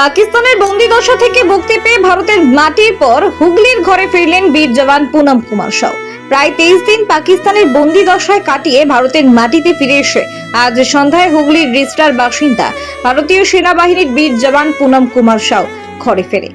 পাকিস্তানের বন্দিদশা থেকে মুক্তি পেয়ে ভারতের মাটির পর হুগলির ঘরে ফিরলেন বীর জওয়ান পুনম কুমার সাউ। প্রায় তেইশ দিন পাকিস্তানের বন্দিদশায় কাটিয়ে ভারতের মাটিতে ফিরে এসে আজ সন্ধ্যায় হুগলির রিস্টার বাসিন্দা ভারতীয় সেনাবাহিনীর বীর জওয়ান পুনম কুমার সাউ ঘরে ফেরে।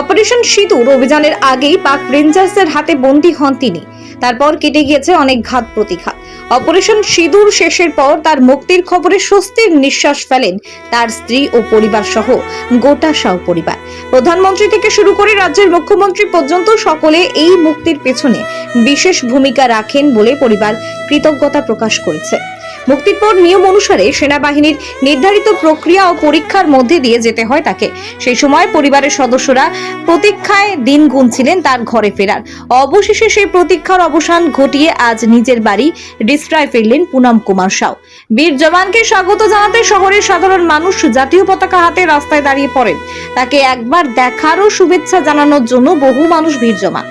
অপারেশন সিঁদুর অভিযানের আগেই পাক রেঞ্জার্সের হাতে বন্দী হন তিনি। তারপর কেটে গিয়েছে অনেক ঘাত প্রতিঘাত। অপারেশন সিঁদুর শেষের পর তার মুক্তির খবরে স্বস্তির নিঃশ্বাস ফেলেন তার স্ত্রী ও পরিবার সহ গোটা সাউ পরিবার। প্রধানমন্ত্রী থেকে শুরু করে রাজ্যের মুখ্যমন্ত্রী পর্যন্ত সকলে এই মুক্তির পেছনে বিশেষ ভূমিকা রাখেন বলে পরিবার কৃতজ্ঞতা প্রকাশ করেছে। মুক্তির পর নিয়ম অনুসারে সেনাবাহিনীর নির্ধারিত প্রক্রিয়া ও পরীক্ষার মধ্যে দিয়ে যেতে হয় তাকে। সেই সময় পরিবারের সদস্যরা প্রতীক্ষায় দিন গুনছিলেন তার ঘরে ফেরার। অবশেষে সেই প্রতীক্ষার অবসান ঘটিয়ে আজ নিজের বাড়ি ডিস্ট্রায় ফিরলেন পুনম কুমার সাউ। বীর জওয়ানকে স্বাগত জানাতে শহরের সাধারণ মানুষ জাতীয় পতাকা হাতে রাস্তায় দাঁড়িয়ে পড়েন। তাকে একবার দেখারও শুভেচ্ছা জানানোর জন্য বহু মানুষ ভিড় জমান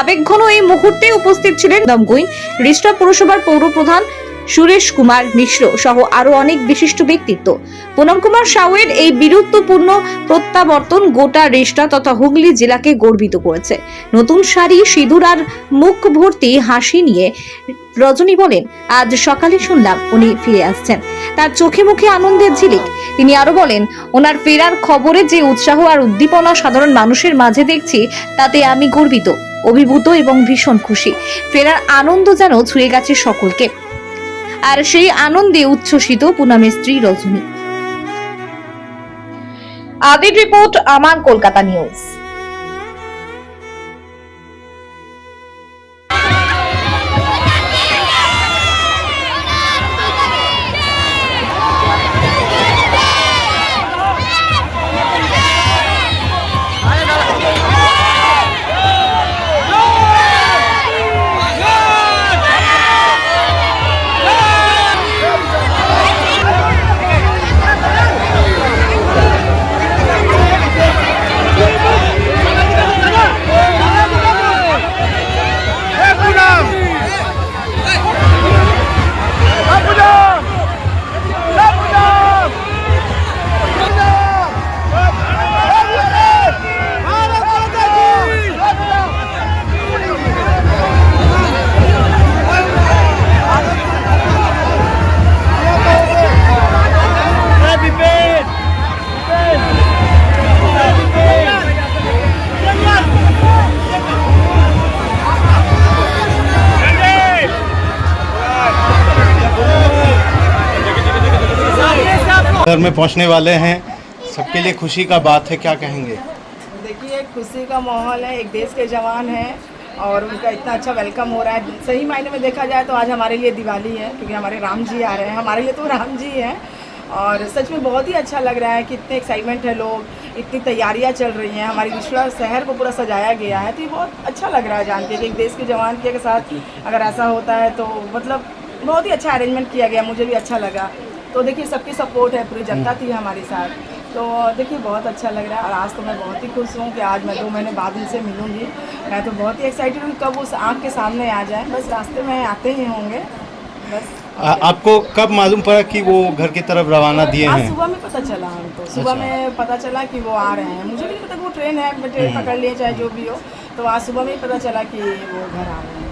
আবেগঘন এই মুহূর্তে উপস্থিত ছিলেন দমগুইন। রিষ্টা পুরসভার পৌর প্রধান সুরেশ কুমার মিশ্র সহ আরও অনেক বিশিষ্ট ব্যক্তিত্ব। পুনম কুমার সাউয়ের এই বীরত্বপূর্ণ প্রত্যাবর্তন গোটা রেষ্টা তথা হুগলি জেলাকে গর্বিত করেছে। নতুন শাড়ি, সিঁদুর আর মুখ ভর্তি হাসি নিয়ে রজনী বলেন, আজ সকালে শুনলাম উনি ফিরে আসছেন। তার চোখে মুখে আনন্দের ঝিলিক। তিনি আরও বলেন, ওনার ফেরার খবরে যে উৎসাহ আর উদ্দীপনা সাধারণ মানুষের মাঝে দেখছি, তাতে আমি গর্বিত, অভিভূত এবং ভীষণ খুশি। ফেরার আনন্দ যেন ছুঁয়ে গেছে সকলকে। আর সেই আনন্দে উচ্ছ্বসিত পুনামের স্ত্রী রজনী। আদির রিপোর্ট আমার কলকাতা নিউজ। घर में पहुँचने वाले हैं। सबके लिए खुशी का बात है, क्या कहेंगे? देखिए, एक खुशी का माहौल है, एक देश के जवान हैं और उनका इतना अच्छा वेलकम हो रहा है। सही मायने में देखा जाए तो आज हमारे लिए दिवाली है, क्योंकि हमारे राम जी आ रहे हैं। हमारे लिए तो राम जी हैं और सच में बहुत ही अच्छा लग रहा है कि इतने एक्साइटमेंट है लोग, इतनी तैयारियाँ चल रही हैं। हमारी विश्वा शहर को पूरा सजाया गया है तो ये बहुत अच्छा लग रहा है जान के कि एक देश के जवान के साथ अगर ऐसा होता है तो मतलब बहुत ही अच्छा अरेंजमेंट किया गया, मुझे भी अच्छा लगा। तो देखिए सबकी सपोर्ट है पूरी जनता थी हमारे साथ। तो देखिए बहुत अच्छा लग रहा है और आज तो मैं बहुत ही खुश हूँ कि आज मैं दो महीने बाद उनसे मिलूँगी। मैं तो बहुत ही एक्साइटेड हूँ कब उस आँख के सामने आ जाए। बस रास्ते में आते ही होंगे। बस। आ, आपको कब मालूम पड़ा कि वो घर की तरफ़ रवाना दिए हैं? सुबह में पता चला हमको। सुबह अच्छा। में पता चला कि वो आ रहे हैं। मुझे भी नहीं पता वो ट्रेन है ट्रेन पकड़ लिए चाहे जो भी हो। तो आज सुबह में ही पता चला कि वो घर आ रहे हैं।